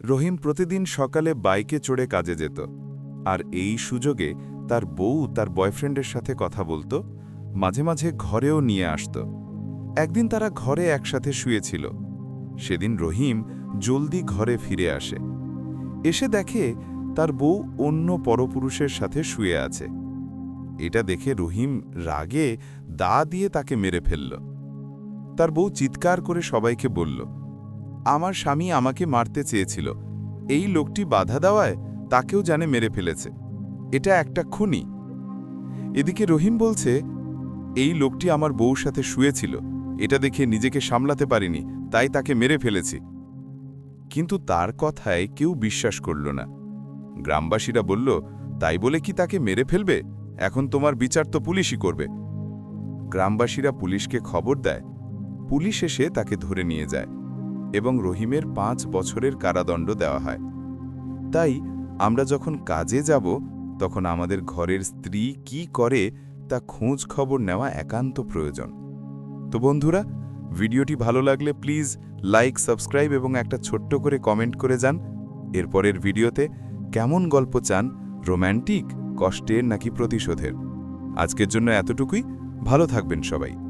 রহিম প্রতিদিন সকালে বাইকে চড়ে কাজে যেত, আর এই সুযোগে তার বউ তার বয়ফ্রেন্ডের সাথে কথা বলতো, মাঝে মাঝে ঘরেও নিয়ে আসত। একদিন তারা ঘরে একসাথে শুয়েছিল। সেদিন রহিম জলদি ঘরে ফিরে আসে। এসে দেখে তার বউ অন্য পরপুরুষের সাথে শুয়ে আছে। এটা দেখে রহিম রাগে দা দিয়ে তাকে মেরে ফেলল। তার বউ চিৎকার করে সবাইকে বলল আমার স্বামী আমাকে মারতে চেয়েছিল। এই লোকটি বাধা দেওয়ায় তাকেও জানে মেরে ফেলেছে। এটা একটা খুনি। এদিকে রহিম বলছে, এই লোকটি আমার বউর সাথে শুয়েছিল। এটা দেখে নিজেকে সামলাতে পারিনি, তাই তাকে মেরে ফেলেছি। কিন্তু তার কথায় কেউ বিশ্বাস করল না। গ্রামবাসীরা বলল, তাই বলে কি তাকে মেরে ফেলবে? এখন তোমার বিচার তো পুলিশই করবে। গ্রামবাসীরা পুলিশকে খবর দেয়। পুলিশ এসে তাকে ধরে নিয়ে যায়। এবং রহিমের পাঁচ বছরের কারাদণ্ড দেওয়া হয়। তাই আমরা যখন কাজে যাব, তখন আমাদের ঘরের স্ত্রী কি করে তা খোঁজ খবর নেওয়া একান্ত প্রয়োজন। তো বন্ধুরা, ভিডিওটি ভালো লাগলে প্লিজ লাইক, সাবস্ক্রাইব এবং একটা ছোট্ট করে কমেন্ট করে যান। এরপরের ভিডিওতে কেমন গল্প চান, রোম্যান্টিক, কষ্টের নাকি প্রতিশোধের? আজকের জন্য এতটুকুই। ভালো থাকবেন সবাই।